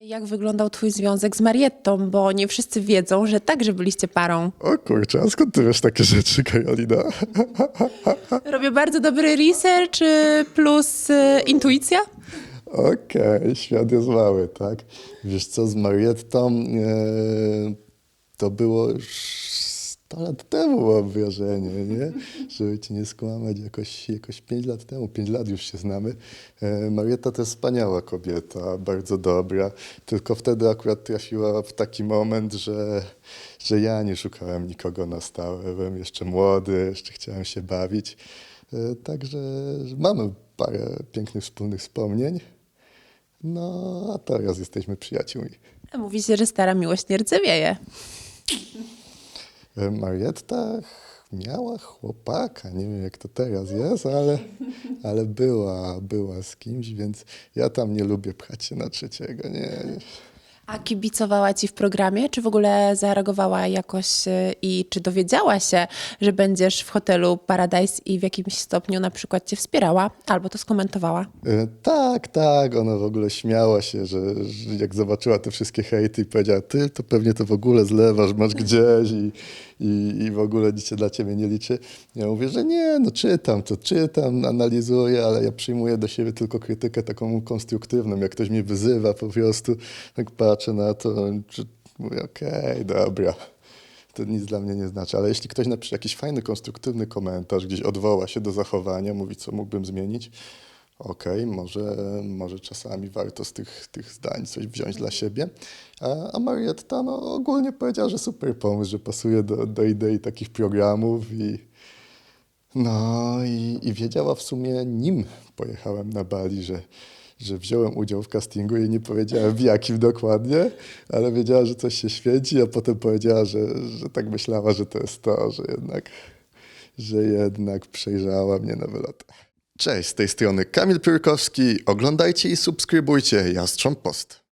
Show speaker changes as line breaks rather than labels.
Jak wyglądał twój związek z Mariettą, bo nie wszyscy wiedzą, że także byliście parą.
O kurczę, a skąd ty wiesz takie rzeczy, Karolina?
Robię bardzo dobry research y, plus y, intuicja.
Okej, świat jest mały, tak? Wiesz co, z Mariettą e, to było już 100 lat temu, mam wrażenie, nie? Żeby ci nie skłamać, jakoś, jakoś 5 lat temu, 5 lat już się znamy. E, Marietta to jest wspaniała kobieta, bardzo dobra, tylko wtedy akurat trafiła w taki moment, że, że ja nie szukałem nikogo na stałe, byłem jeszcze młody, jeszcze chciałem się bawić. E, Także mamy parę pięknych wspólnych wspomnień. No, a teraz jesteśmy przyjaciółmi.
Mówi się, że stara miłość nie rdzewieje.
E, Marietta miała chłopaka, nie wiem jak to teraz jest, ale, ale była, była z kimś, więc ja tam nie lubię pchać się na trzeciego, nie.
A kibicowała ci w programie? Czy w ogóle zareagowała jakoś y, i czy dowiedziała się, że będziesz w hotelu Paradise i w jakimś stopniu na przykład cię wspierała albo to skomentowała?
E, Tak, tak, ona w ogóle śmiała się, że, że jak zobaczyła te wszystkie hejty i powiedziała, ty to pewnie to w ogóle zlewasz, masz gdzieś i, i, i w ogóle nic się dla ciebie nie liczy. Ja mówię, że nie, no czytam, to czytam, analizuję, ale ja przyjmuję do siebie tylko krytykę taką konstruktywną. Jak ktoś mnie wyzywa po prostu, tak patrzę na to, mówię, okej, dobra to nic dla mnie nie znaczy. Ale jeśli ktoś napisze jakiś fajny, konstruktywny komentarz, gdzieś odwoła się do zachowania, mówi, co mógłbym zmienić, okej, może, może czasami warto z tych, tych zdań coś wziąć dla siebie. A, Marietta no, ogólnie powiedziała, że super pomysł, że pasuje do, do idei takich programów i no i, i wiedziała w sumie, nim pojechałem na Bali, że, że wziąłem udział w castingu i nie powiedziałem w jakim dokładnie, ale wiedziała, że coś się świeci, a potem powiedziała, że, że tak myślała, że to jest to, że jednak, że jednak przejrzała mnie na wylot. Cześć, z tej strony Kamil Piórkowski. Oglądajcie i subskrybujcie Jastrząb Post.